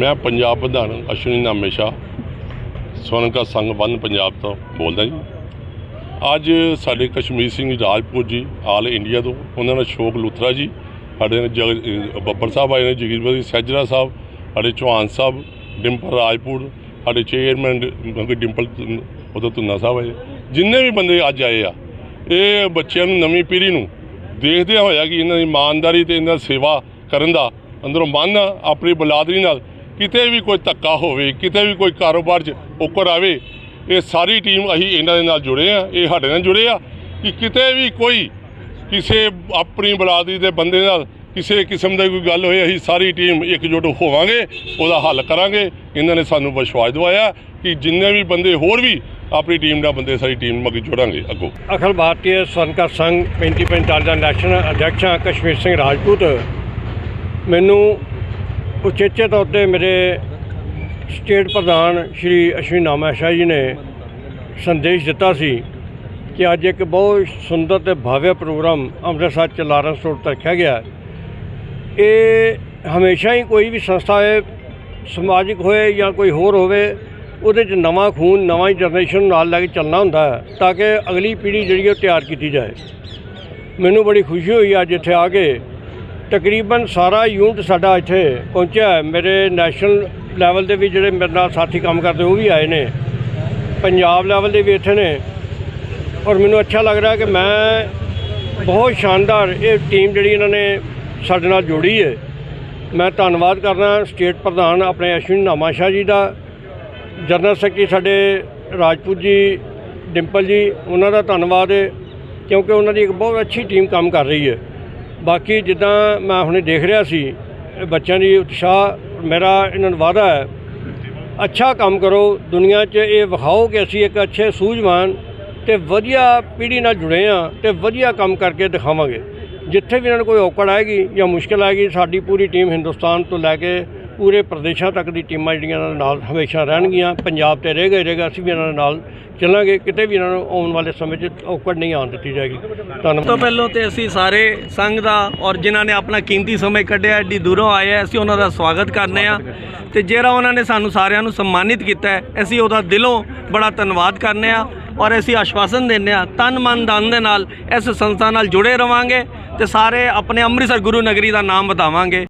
ਮੈਂ ਪੰਜਾਬ ਪ੍ਰਧਾਨ ਅਸ਼ਵਨੀ ਨਾਮੇਸ਼ਾ ਸਵਰਨਕਾ ਸੰਘ ਵਨ ਪੰਜਾਬ ਤੋਂ ਬੋਲਦਾ ਜੀ। ਅੱਜ ਸਾਡੇ ਕਸ਼ਮੀਰ ਸਿੰਘ ਰਾਜਪੂਤ ਜੀ ਆਲ ਇੰਡੀਆ ਤੋਂ ਉਹਨਾਂ ਨਾਲ ਸ਼ੋਕ ਲੁਥਰਾ ਜੀ ਸਾਡੇ ਜਗ ਬੱਬਰ ਸਾਹਿਬ ਆਏ ਨੇ ਜਗੀਰਪੁਰ ਸੈਜਰਾ ਸਾਹਿਬ ਸਾਡੇ ਚੌਹਾਨ ਸਾਹਿਬ ਡਿੰਪਲ ਰਾਜਪੂਤ ਸਾਡੇ ਚੇਅਰਮੈਨ ਡ- ਡਿੰਪਲ ਉਦੋਂ ਧੁੰਨਾ ਸਾਹਿਬ ਆਏ। ਜਿੰਨੇ ਵੀ ਬੰਦੇ ਅੱਜ ਆਏ ਆ ਇਹ ਬੱਚਿਆਂ ਨੂੰ ਨਵੀਂ ਪੀੜ੍ਹੀ ਨੂੰ ਦੇਖਦੇ ਹੋਇਆ ਕਿ ਇਹਨਾਂ ਦੀ ਇਮਾਨਦਾਰੀ ਤੇ ਇਹਨਾਂ ਦੀ ਸੇਵਾ ਕਰਨ ਦਾ ਅੰਦਰੋਂ ਮਨ ਆ, ਆਪਣੀ ਬਲਾਦਰੀ ਨਾਲ ਕਿਤੇ ਵੀ ਕੋਈ ਧੱਕਾ ਹੋਵੇ, ਕਿਤੇ ਵੀ ਕੋਈ ਕਾਰੋਬਾਰ 'ਚ ਉੱਕਰ ਆਵੇ, ਇਹ ਸਾਰੀ ਟੀਮ ਅਸੀਂ ਇਹਨਾਂ ਦੇ ਨਾਲ ਜੁੜੇ ਆ ਇਹ ਸਾਡੇ ਨਾਲ ਜੁੜੇ ਆ ਕਿ ਕਿਤੇ ਵੀ ਕੋਈ ਕਿਸੇ ਆਪਣੀ ਬਲਾਦਰੀ ਦੇ ਬੰਦੇ ਨਾਲ ਕਿਸੇ ਕਿਸਮ ਦੀ ਕੋਈ ਗੱਲ ਹੋਏ, ਅਸੀਂ ਸਾਰੀ ਟੀਮ ਇਕਜੁੱਟ ਹੋਵਾਂਗੇ, ਉਹਦਾ ਹੱਲ ਕਰਾਂਗੇ। ਇਹਨਾਂ ਨੇ ਸਾਨੂੰ ਵਿਸ਼ਵਾਸ ਦਿਵਾਇਆ ਕਿ ਜਿੰਨੇ ਵੀ ਬੰਦੇ ਹੋਰ ਵੀ ਆਪਣੀ ਟੀਮ ਨਾਲ ਬੰਦੇ ਸਾਰੀ ਟੀਮ ਮਗ ਜੋੜਾਂਗੇ ਅੱਗੋਂ। ਅਖਿਲ ਭਾਰਤੀ ਸਵਰਨਕਰ ਸੰਘ 3545 ਦਾ ਨੈਸ਼ਨਲ ਅਧਿਕਸ਼ ਕਸ਼ਮੀਰ ਸਿੰਘ ਰਾਜਪੂਤ, ਮੈਨੂੰ ਉਚੇਚੇ ਤੌਰ ਤੇ ਮੇਰੇ ਸਟੇਟ ਪ੍ਰਧਾਨ ਸ਼੍ਰੀ ਅਸ਼ਵਨੀ ਨਾਮਾ ਸ਼ਾਹ ਜੀ ਨੇ ਸੰਦੇਸ਼ ਦਿੱਤਾ ਸੀ ਕਿ ਅੱਜ ਇੱਕ ਬਹੁਤ ਸੁੰਦਰ ਤੇ ਭਵਯ ਪ੍ਰੋਗਰਾਮ ਅੰਮ੍ਰਿਤਸਰ ਚ ਲਾਰੈਂਸ ਰੋਡ ਤੇ ਰੱਖਿਆ ਗਿਆ। ਇਹ ਹਮੇਸ਼ਾ ਹੀ ਕੋਈ ਵੀ ਸੰਸਥਾ ਹੈ ਸਮਾਜਿਕ ਹੋਏ ਜਾਂ ਕੋਈ ਹੋਰ ਹੋਵੇ, ਉਹਦੇ 'ਚ ਨਵਾਂ ਖੂਨ, ਨਵਾਂ ਜਨਰੇਸ਼ਨ ਨਾਲ ਲੈ ਕੇ ਚੱਲਣਾ ਹੁੰਦਾ ਹੈ ਤਾਂ ਕਿ ਅਗਲੀ ਪੀੜ੍ਹੀ ਜਿਹੜੀ ਉਹ ਤਿਆਰ ਕੀਤੀ ਜਾਏ। ਮੈਨੂੰ ਬੜੀ ਖੁਸ਼ੀ ਹੋਈ ਅੱਜ ਇੱਥੇ ਆ ਕੇ ਤਕਰੀਬਨ ਸਾਰਾ ਯੂਨਿਟ ਸਾਡਾ ਇੱਥੇ ਪਹੁੰਚਿਆ ਹੈ। ਮੇਰੇ ਨੈਸ਼ਨਲ ਲੈਵਲ ਦੇ ਵੀ ਜਿਹੜੇ ਮੇਰੇ ਨਾਲ ਸਾਥੀ ਕੰਮ ਕਰਦੇ, ਉਹ ਵੀ ਆਏ ਨੇ। ਪੰਜਾਬ ਲੈਵਲ ਦੇ ਵੀ ਇੱਥੇ ਨੇ। ਔਰ ਮੈਨੂੰ ਅੱਛਾ ਲੱਗ ਰਿਹਾ ਕਿ ਮੈਂ ਬਹੁਤ ਸ਼ਾਨਦਾਰ ਇਹ ਟੀਮ ਜਿਹੜੀ ਇਹਨਾਂ ਨੇ ਸਾਡੇ ਨਾਲ ਜੋੜੀ ਹੈ। ਮੈਂ ਧੰਨਵਾਦ ਕਰਨਾ ਸਟੇਟ ਪ੍ਰਧਾਨ ਆਪਣੇ ਅਸ਼ਵਨੀ ਨਾਮਾ ਸ਼ਾਹ ਜੀ ਦਾ, ਜਨਰਲ ਸੈਕਟਰੀ ਸਾਡੇ ਰਾਜਪੂਤ ਜੀ, ਡਿੰਪਲ ਜੀ, ਉਹਨਾਂ ਦਾ ਧੰਨਵਾਦ ਹੈ ਕਿਉਂਕਿ ਉਹਨਾਂ ਦੀ ਇੱਕ ਬਹੁਤ ਅੱਛੀ ਟੀਮ ਕੰਮ ਕਰ ਰਹੀ ਹੈ। ਬਾਕੀ ਜਿੱਦਾਂ ਮੈਂ ਹੁਣੇ ਦੇਖ ਰਿਹਾ ਸੀ ਬੱਚਿਆਂ ਦੀ ਉਤਸ਼ਾਹ, ਮੇਰਾ ਇਹਨਾਂ ਨੂੰ ਵਾਅਦਾ ਹੈ, ਅੱਛਾ ਕੰਮ ਕਰੋ, ਦੁਨੀਆ 'ਚ ਇਹ ਵਿਖਾਓ ਕਿ ਅਸੀਂ ਇੱਕ ਅੱਛੇ ਸੂਝਵਾਨ ਤੇ ਵਧੀਆ ਪੀੜ੍ਹੀ ਨਾਲ ਜੁੜੇ ਆ ਤੇ ਵਧੀਆ ਕੰਮ ਕਰਕੇ ਦਿਖਾਵਾਂਗੇ। ਜਿੱਥੇ ਵੀ ਇਹਨਾਂ ਨੂੰ ਕੋਈ ਔਕੜ ਆਏਗੀ ਜਾਂ ਮੁਸ਼ਕਲ ਆਏਗੀ, ਸਾਡੀ ਪੂਰੀ ਟੀਮ ਹਿੰਦੁਸਤਾਨ ਤੋਂ ਲੈ ਕੇ ਪੂਰੇ ਪ੍ਰਦੇਸ਼ਾਂ ਤੱਕ ਦੀ ਟੀਮਾਂ ਜਿਹੜੀਆਂ ਇਹਨਾਂ ਦੇ ਨਾਲ ਹਮੇਸ਼ਾ ਰਹਿਣਗੀਆਂ, ਪੰਜਾਬ ਤੇ ਰਹਿ ਗਏ ਰਹੇਗਾ ਅਸੀਂ ਵੀ ਇਹਨਾਂ ਦੇ ਨਾਲ ਚੱਲਾਂਗੇ, ਕਿਤੇ ਵੀ ਇਹਨਾਂ ਨੂੰ ਆਉਣ ਵਾਲੇ ਸਮੇਂ 'ਚ ਔਕੜ ਨਹੀਂ ਆਉਣ ਦਿੱਤੀ ਜਾਏਗੀ। ਧੰਨਵਾਦ। ਤੋਂ ਧੰਨਵਾਦ ਪਹਿਲਾਂ ਤੇ ਅਸੀਂ ਸਾਰੇ ਸੰਘ ਦਾ ਔਰ ਜਿਨ੍ਹਾਂ ਨੇ ਆਪਣਾ ਕੀਮਤੀ ਸਮੇਂ ਕੱਢਿਆ, ਐਡੀ ਦੂਰੋਂ ਆਏ ਆ, ਅਸੀਂ ਉਹਨਾਂ ਦਾ ਸਵਾਗਤ ਕਰਨੇ ਆ। ਤੇ ਜਿਹੜਾ ਉਹਨਾਂ ਨੇ ਸਾਨੂੰ ਸਾਰਿਆਂ ਨੂੰ ਸਨਮਾਨਿਤ ਕੀਤਾ ਅਸੀਂ ਉਹਦਾ ਦਿਲੋਂ ਬੜਾ ਧੰਨਵਾਦ ਕਰਨੇ ਆ ਔਰ ਅਸੀਂ ਆਸ਼ਵਾਸਨ ਦਿੰਦੇ ਆ, ਤਨ ਮਨ ਧਨ ਦੇ ਨਾਲ ਇਸ ਸੰਸਥਾ ਨਾਲ ਜੁੜੇ ਰਵਾਂਗੇ ਤੇ ਸਾਰੇ ਆਪਣੇ ਅੰਮ੍ਰਿਤਸਰ ਗੁਰੂ ਨਗਰੀ ਦਾ ਨਾਮ ਵਧਾਵਾਂਗੇ।